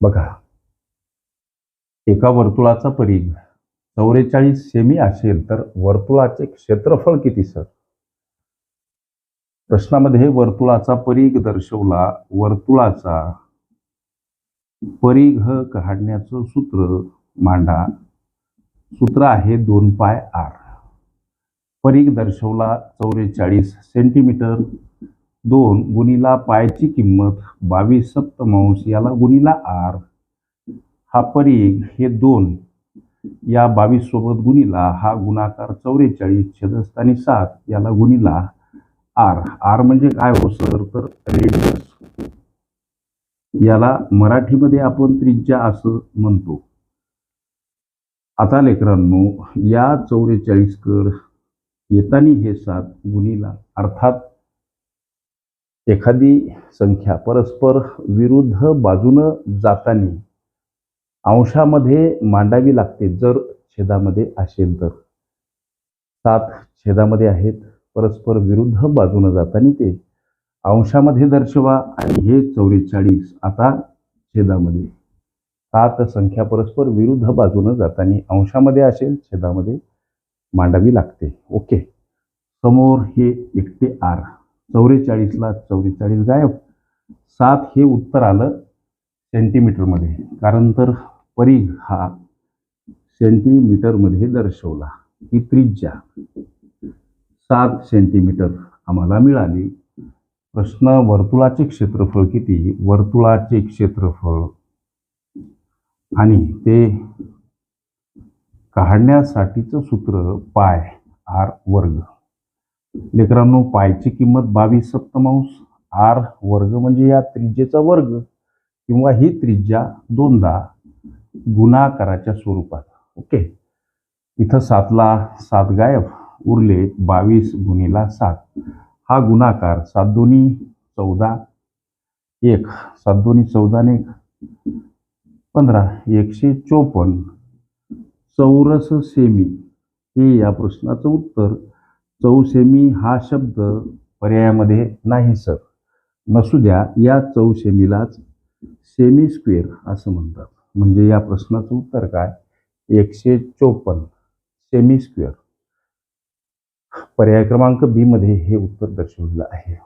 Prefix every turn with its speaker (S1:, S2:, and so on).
S1: बघा. एका वर्तुळाचा परिघ. चौवेचाळीस सेमी असेल तर वर्तुळाचे क्षेत्रफळ किती सर? प्रश्नामध्ये वर्तुळाचा परिघ दर्शवला. वर्तुळाचा परिघ काढण्याचं सूत्र मांडा. सूत्र आहे दोन पाय आर. परिघ दर्शवला चौवेचाळीस सेंटीमीटर. दोन गुणीला पायची किंमत बावीस सप्तमांश याला गुणीला आर. हा परिघ हे दोन. या बावीस सोबत गुणीला हा गुणाकार चौवेचाळीस छेदस्थानी सात याला गुणीला आर. आर म्हणजे काय हो सर? तर रेडियस. याला मराठीमध्ये आपण त्रिज्या असं म्हणतो. आता लेकरांनो या चौवेचाळीस कर येतानी हे सात गुणीला अर्थात एखादी संख्या परस्पर विरुद्ध बाजूनं जाताना अंशामध्ये मांडावी लागते जर छेदामध्ये असेल तर. सात छेदामध्ये आहेत परस्पर विरुद्ध बाजूनं जाताना ते अंशामध्ये दर्शवा आणि हे चौवेचाळीस आता छेदामध्ये. सात संख्या परस्पर विरुद्ध बाजूनं जाताना अंशामध्ये असेल छेदामध्ये मांडावी लागते. ओके. समोर हे एकटे आर. चौवेचाळीसला चौवेचाळीस गायब. सात हे उत्तर आलं सेंटीमीटरमध्ये कारण तर परिघ हा सेंटीमीटरमध्ये दर्शवला. ही त्रिज्या. सात सेंटीमीटर आम्हाला मिळाली. प्रश्न वर्तुळाचे क्षेत्रफळ किती? वर्तुळाचे क्षेत्रफळ. आणि ते काढण्यासाठीचं सूत्र पाय आर वर्ग. लेकरांनो पायची किंमत बावीस सप्तमांश. आर वर्ग म्हणजे या त्रिज्येचा वर्ग किंवा ही त्रिज्या दोनदा गुणाकाराच्या स्वरूपात. ओके? इथं सातला सात गायब उरले बावीस गुणीला सात. हा गुणाकार सात दोन्ही चौदा एक. सात दोन्ही चौदा ने एक. पंधरा एकशे चोपन्न. चौरस सेमी हे या प्रश्नाचं उत्तर चौसेमी हा शब्द पर्यायामध्ये नाही सर. नसू द्या या चौसेमीलाच सेमी स्क्वेअर असं म्हणतात. म्हणजे या प्रश्नाचं उत्तर काय? एकशे चोपन्न सेमी स्क्वेअर पर्याय क्रमांक बी मध्ये हे उत्तर दर्शवलेलं आहे.